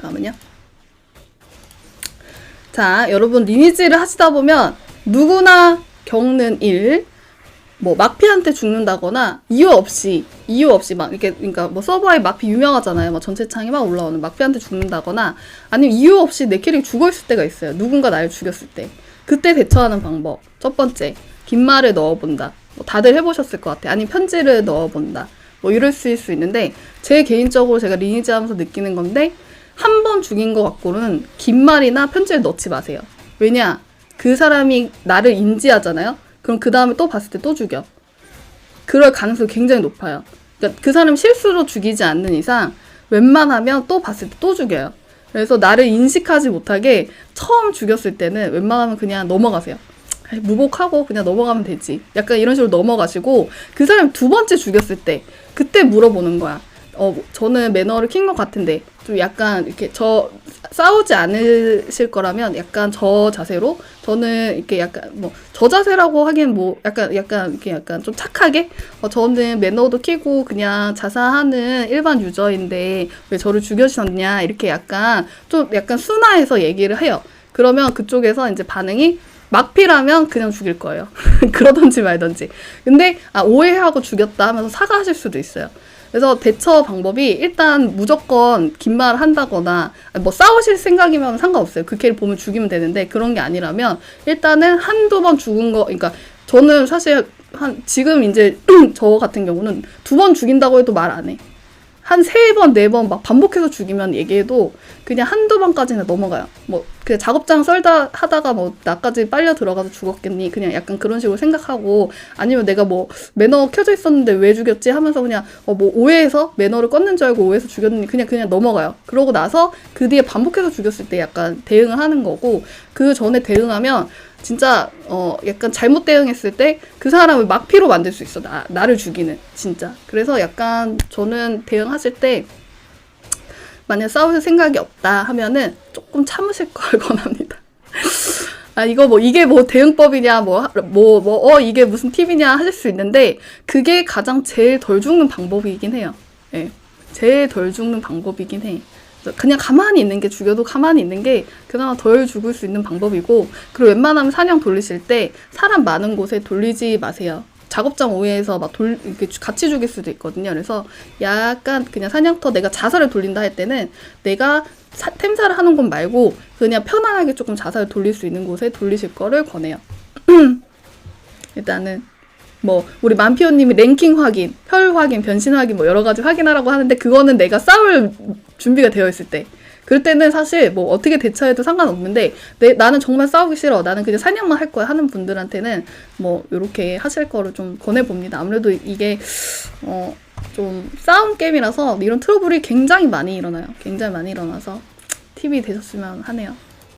다음은요. 자, 여러분 리니지를 하시다 보면 누구나 겪는 일, 뭐 막피한테 죽는다거나 이유 없이 이유 없이 막 이렇게 그러니까 뭐 서버에 막피 유명하잖아요. 막 전체 창이 막 올라오는 막피한테 죽는다거나 아니면 이유 없이 내 캐릭 죽어 있을 때가 있어요. 누군가 나를 죽였을 때 그때 대처하는 방법 첫 번째 긴 말을 넣어본다. 뭐 다들 해보셨을 것 같아. 아니면 편지를 넣어본다. 뭐 이럴 수 있는데 제 개인적으로 제가 리니지 하면서 느끼는 건데 한 번 죽인 것 갖고는 긴 말이나 편지를 넣지 마세요. 왜냐 그 사람이 나를 인지하잖아요. 그럼 그 다음에 또 봤을 때 또 죽여. 그럴 가능성이 굉장히 높아요. 그러니까 그 사람 실수로 죽이지 않는 이상 웬만하면 또 봤을 때 또 죽여요. 그래서 나를 인식하지 못하게 처음 죽였을 때는 웬만하면 그냥 넘어가세요. 무복하고 그냥 넘어가면 되지. 약간 이런 식으로 넘어가시고 그 사람 두 번째 죽였을 때 그때 물어보는 거야. 어, 저는 매너를 킨 것 같은데 좀 약간 이렇게 저 싸우지 않으실 거라면 약간 저 자세로 저는 이렇게 약간 뭐 저 자세라고 하기엔 뭐 약간 약간 이렇게 약간 좀 착하게 어, 저는 매너도 키고 그냥 자사하는 일반 유저인데 왜 저를 죽여주셨냐 이렇게 약간 좀 약간 순화해서 얘기를 해요. 그러면 그쪽에서 이제 반응이 막피라면 그냥 죽일 거예요. 그러던지 말던지. 근데 아 오해하고 죽였다 하면서 사과하실 수도 있어요. 그래서 대처 방법이 일단 무조건 긴 말을 한다거나 뭐 싸우실 생각이면 상관없어요. 그 캐를 보면 죽이면 되는데 그런 게 아니라면 일단은 한두 번 죽은 거 그러니까 저는 사실 한 지금 이제 저 같은 경우는 두 번 죽인다고 해도 말 안 해. 한 세 번, 네 번 막 반복해서 죽이면 얘기해도 그냥 한두 번까지는 넘어가요. 뭐, 그 작업장 썰다 하다가 뭐, 나까지 빨려 들어가서 죽었겠니? 그냥 약간 그런 식으로 생각하고, 아니면 내가 뭐, 매너 켜져 있었는데 왜 죽였지? 하면서 그냥, 어, 뭐, 오해해서 매너를 껐는 줄 알고 오해해서 죽였니? 그냥, 그냥 넘어가요. 그러고 나서 그 뒤에 반복해서 죽였을 때 약간 대응을 하는 거고, 그 전에 대응하면, 진짜 어 약간 잘못 대응했을 때 그 사람을 막피로 만들 수 있어 나 나를 죽이는 진짜 그래서 약간 저는 대응하실 때 만약 싸우실 생각이 없다 하면은 조금 참으실 걸 권합니다. 아 이거 뭐 이게 뭐 대응법이냐 뭐 뭐 뭐 어 이게 무슨 팁이냐 하실 수 있는데 그게 가장 제일 덜 죽는 방법이긴 해요. 예. 제일 덜 죽는 방법이긴 해. 그냥 가만히 있는 게 죽여도 가만히 있는 게 그나마 덜 죽을 수 있는 방법이고 그리고 웬만하면 사냥 돌리실 때 사람 많은 곳에 돌리지 마세요. 작업장 오해에서 막 돌, 이렇게 같이 죽일 수도 있거든요. 그래서 약간 그냥 사냥터 내가 자살을 돌린다 할 때는 내가 사, 템사를 하는 곳 말고 그냥 편안하게 조금 자살을 돌릴 수 있는 곳에 돌리실 거를 권해요. 일단은 뭐 우리 만피오님이 랭킹 확인, 혈 확인, 변신 확인 뭐 여러 가지 확인하라고 하는데 그거는 내가 싸울 준비가 되어 있을 때. 그럴 때는 사실 뭐 어떻게 대처해도 상관없는데 내, 나는 정말 싸우기 싫어. 나는 그냥 사냥만 할 거야 하는 분들한테는 뭐 이렇게 하실 거를 좀 권해 봅니다. 아무래도 이게 어 좀 싸움 게임이라서 이런 트러블이 굉장히 많이 일어나요. 굉장히 많이 일어나서 팁이 되셨으면 하네요.